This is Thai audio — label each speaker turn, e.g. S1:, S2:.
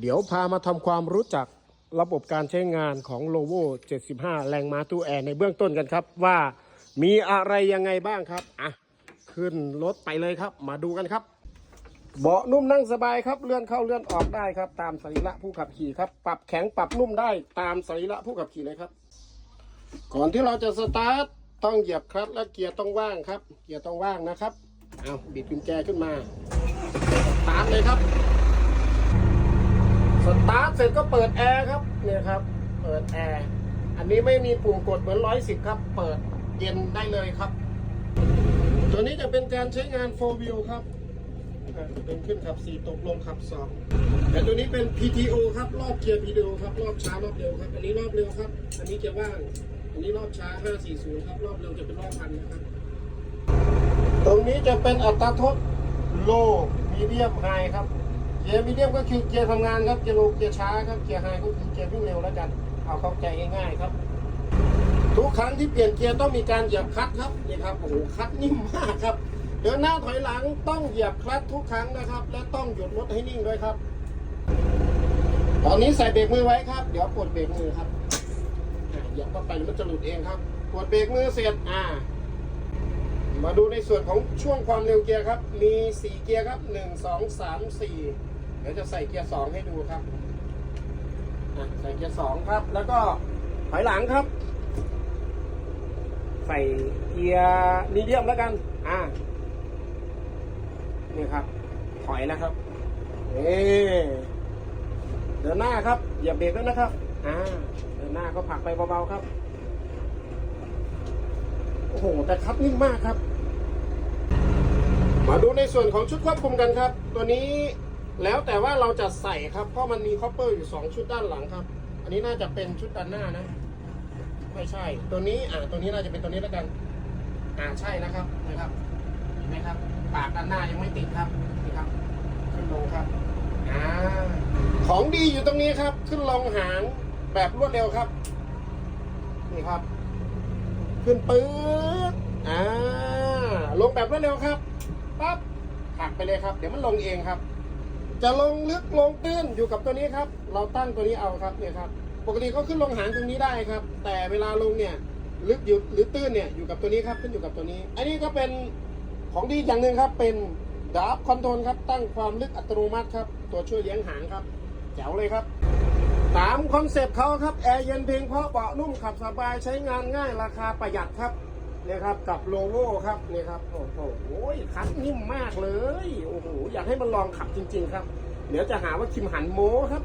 S1: เดี๋ยวพามาทำความรู้จักระบบการใช้งานของ l o v o 75 แรงม้าตู้แอร์ในเบื้องต้นกันครับ ว่ามีอะไรยังไงบ้างครับ อะ ขึ้นรถไปเลยครับ มาดูกันครับ เบาะนุ่มนั่งสบายครับ เลื่อนเข้าเลื่อนออกได้ครับ ตามสรีระผู้ขับขี่ครับ ปรับแข็งปรับนุ่มได้ตามสรีระผู้ขับขี่เลยครับ ก่อนที่เราจะสตาร์ทต้องเหยียบคลัตช์และเกียร์ต้องว่างครับ เกียร์ต้องว่างนะครับ เอาบิดกุญแจขึ้นมาสตาร์ทเลยครับ สตาร์ท เสร็จก็เปิดแอร์ครับเนี่ยครับ เปิดแอร์อันนี้ไม่มีปุ่มกดเหมือนร้อยสิบครับ เปิดเย็นได้เลยครับ ตัวนี้จะเป็นการใช้งาน 4 wheel ครับเป็นขึ้นขับ 4 ตกลงขับ2แต่ตัวนี้เป็น PTO ครับรอบเกียร์ PTO ครับรอบช้ารอบเร็วครับ อันนี้รอบเร็วครับ อันนี้เกียร์ว่าง อันนี้รอบช้า 540 ครับ รอบเร็วจะเป็นรอบพันนะครับ ตรงนี้จะเป็นอัตราทดโลมีเดียมไฮครับ กียร์มีเดียมก็คือเกียร์ทำงานครับเกียร์โลเกียร์ช้าครับเกียร์ไฮก็คือเกียร์วิ่งเร็วแล้วกัน เอาเข้าใจง่ายๆครับ ทุกครั้งที่เปลี่ยนเกียร์ต้องมีการเหยียบคลัตช์ครับนี่ครับโอ้โหคลัตช์นิ่มมากครับเดินหน้าถอยหลังต้องเหยียบคลัตช์ทุกครั้งนะครับ และต้องหยุดรถให้นิ่งด้วยครับ ตอนนี้ใส่เบรกมือไว้ครับ เดี๋ยวกดเบรกมือครับเหยียบเข้าไปมันจะหลุดเองครับกดเบรกมือเสร็จอ่ามาดูในส่วนของช่วงความเร็วเกียร์ครับ มี 4 เกียร์ครับ 1 2 3 4 เดี๋ยวจะใส่เกียร์2ให้ดูครับใส่เกียร์2ครับ แล้วก็ถอยหลังครับ ใส่เกียร์มีเดียมแล้วกัน อ่านี่ครับ ถอยแล้วครับเอเดินหน้าครับอย่าเบรกด้วยนะครับ อ่า เดินหน้าก็ผลักไปเบาๆครับ โอ้โห แต่คัดนิ่งมากครับ มาดูในส่วนของชุดควบคุมกันครับ ตัวนี้ แล้วแต่ว่าเราจะใส่ครับ เพราะมันมีคอปเปอร์อยู่ 2 ชุดด้านหลังครับ อันนี้น่าจะเป็นชุดด้านหน้านะ ไม่ใช่ ตัวนี้อ่าตัวนี้น่าจะเป็นตัวนี้แล้วกัน อ่าใช่นะครับนะครับเห็นไหมครับ ปากด้านหน้ายังไม่ติดครับนี่ครับ ขึ้นลงครับอ่าของดีอยู่ตรงนี้ครับ ขึ้นลงหางแบบรวดเร็วครับ นี่ครับ ขึ้นปื๊ดอ่าลงแบบรวดเร็วครับปั๊บหักไปเลยครับ เดี๋ยวมันลงเองครับ จะลงลึกลงตื้นอยู่กับตัวนี้ครับ เราตั้งตัวนี้เอาครับเนี่ยครับปกติก็ขึ้นลงหางตรงนี้ได้ครับ แต่เวลาลงเนี่ยลึกอยู่หรือตื้นเนี่ยอยู่กับตัวนี้ครับขึ้นอยู่กับตัวนี้ อันนี้ก็เป็นของดีอย่างหนึ่งครับ เป็นดับคอนโทรลครับ ตั้งความลึกอัตโนมัติครับ ตัวช่วยเลี้ยงหางครับ แจ๋วเลยครับตามคอนเซปต์เขาครับแอร์เย็นเพียงเพราะเบาะนุ่มขับสบายใช้งานง่ายราคาประหยัดครับ นี่ยครับกับโลโก้ครับเนี่ยครับโอ้โหคันนิ่มมากเลย โอ้โหอยากให้มันลองขับจริง ๆ ครับ เดี๋ยวจะหาว่าคิมหันโม้ครับ